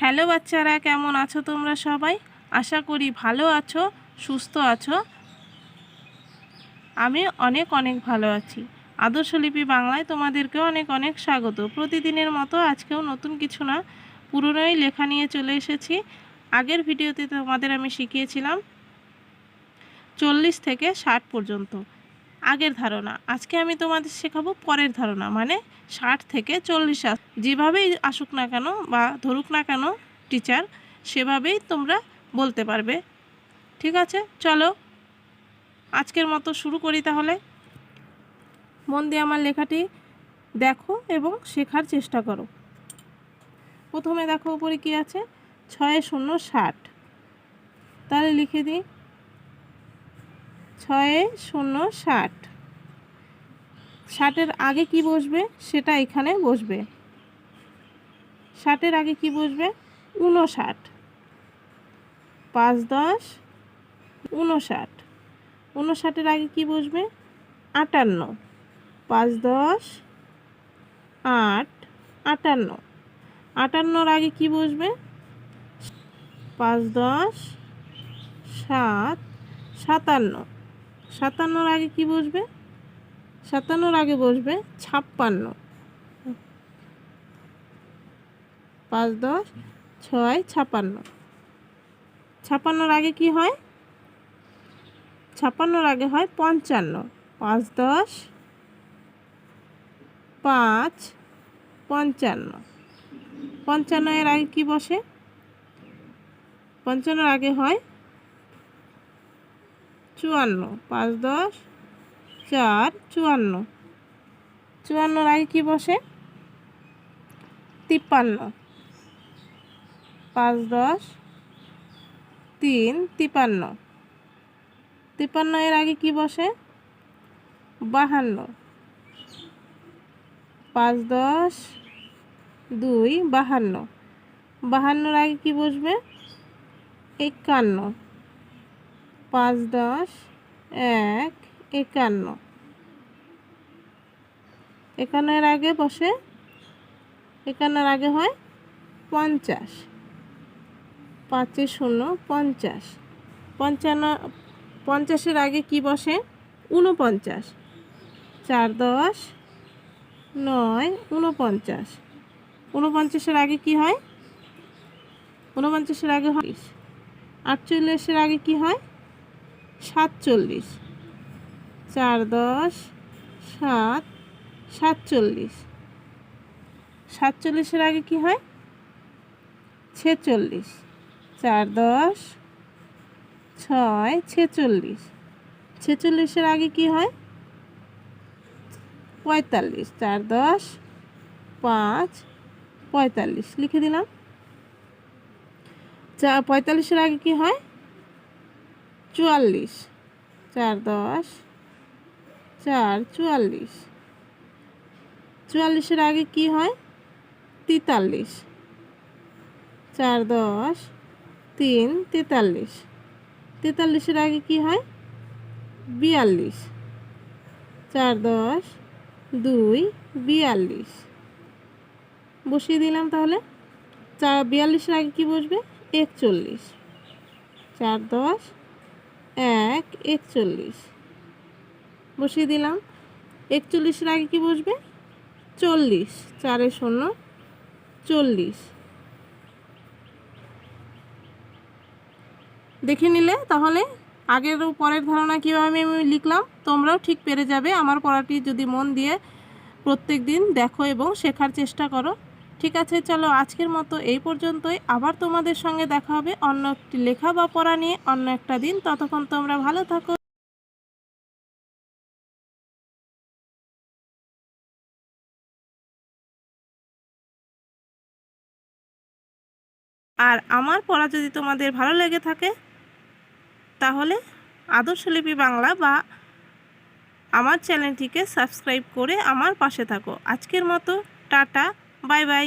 Hello বাচ্চারা, কেমন আছো তোমরা সবাই? আশা করি ভালো আছো, সুস্থ আছো। আমি অনেক অনেক ভালো আছি। আদর্শ লিপি বাংলায় তোমাদেরকে অনেক অনেক স্বাগত। প্রতিদিনের মতো আজকেও নতুন কিছু না, পুরনোই লেখা নিয়ে চলে এসেছি। আগের ভিডিওতে তোমাদের আমি শিখিয়েছিলাম, চল্লিশ থেকে ষাট পর্যন্ত। আগের ধারণা। আজকে আমি তোমাদের শেখাবো পরের ধারণা মানে ষাট থেকে চল্লিশ যেভাবেই আসুক না কেন বা ধরুক না কেন টিচার সেভাবেই তোমরা বলতে পারবে। ঠিক আছে? চলো, আজকের মতো শুরু করি তাহলে। মন দিয়ে আমার লেখাটি দেখো এবং শেখার চেষ্টা করো। প্রথমে দেখো উপরে কী আছে? ছয় শূন্য ষাট। তাহলে লিখে দিই। ছয়ে, শূন্য, ষাট। ষাটের আগে কি বসবে? সেটা এখানে বসবে। ষাটের আগে কি বসবে? উনষাট পাঁচ, দশ উনষাট উনষাটের আগে কি বসবে? আটান্ন। পাঁচ, দশ, আট, আটান্ন। আটান্নর আগে কি বসবে? পাঁচ, দশ, সাত, সাতান্ন। সাতান্নর আগে কি বসবে? সাতান্নর আগে বসবে ছাপ্পান্ন। পাঁচ, দশ, ছয় ছাপান্ন ছাপান্নর আগে কি হয়? ছাপান্নর আগে হয় পঞ্চান্ন। পাঁচ, দশ, পাঁচ, পঞ্চান্ন। পঞ্চান্ন এর আগে কি বসে? পঞ্চান্নর আগে হয় চুয়ান্ন। পাঁচ, দশ, চার, চুয়ান্ন। চুয়ান্নর আগে কি বসে? তিপ্পান্ন। পাঁচ, দশ, তিন তিপান্ন তিপান্ন এর আগে কি বসে? বাহান্ন। পাঁচ, দশ, দুই, বাহান্ন। বাহান্নর আগে কি বসবে? একান্ন। পাঁচ দশ এক একান্ন। একান্নের আগে বসে একান্নের আগে হয় পঞ্চাশ। পাঁচে শূন্য পঞ্চাশ। পঞ্চান্ন পঞ্চাশের আগে কি বসে? উনপঞ্চাশ চার দশ, নয় উনপঞ্চাশ উনপঞ্চাশের আগে কি হয়? উনপঞ্চাশের আগে হয় আটচল্লিশের আগে কি হয়? সাতচল্লিশ। চার দশ, সাত, সাতচল্লিশ। সাতচল্লিশের আগে কি হয়? ছেচল্লিশ। চার দশ, ছয়, ছেচল্লিশ। ছেচল্লিশের আগে কি হয়? পঁয়তাল্লিশ। চার দশ, পাঁচ, পঁয়তাল্লিশ। লিখে দিলাম। চা, পঁয়তাল্লিশের আগে কি হয়? চুয়াল্লিশ। চার দশ। চার, চুয়াল্লিশ। চুয়াল্লিশের আগে কি হয়? তেতাল্লিশ। চার দশ, তিন, তেতাল্লিশ। তেতাল্লিশের আগে কি হয়? বিয়াল্লিশ। চার দশ, দুই, বিয়াল্লিশ। বসিয়ে দিলাম তাহলে। চার বিয়াল্লিশের আগে কি বসবে? একচল্লিশ। চার দশ এক, একচল্লিশ। বসিয়ে দিলাম। একচল্লিশের আগে কি বসবে? চল্লিশ। চারে শূন্য, চল্লিশ। দেখে নিলে তাহলে আগের পরের ধারণা কীভাবে আমি লিখলাম, তোমরাও ঠিক পেরে যাবে। আমার পড়াটি যদি মন দিয়ে প্রত্যেক দিন দেখো এবং শেখার চেষ্টা করো। ঠিক আছে, চলো আজকের মতো এই পর্যন্তই। আবার তোমাদের সঙ্গে দেখা হবে অন্য একটি লেখা বা পড়া নিয়ে অন্য একটা দিন। ততক্ষণ তোমরা ভালো থাকো। আর আমার পড়া যদি তোমাদের ভালো লেগে থাকে, তাহলে আদর্শ লিপি বাংলা বা আমার চ্যানেলটিকে সাবস্ক্রাইব করে আমার পাশে থাকো। আজকের মতো, টাটা। Bye bye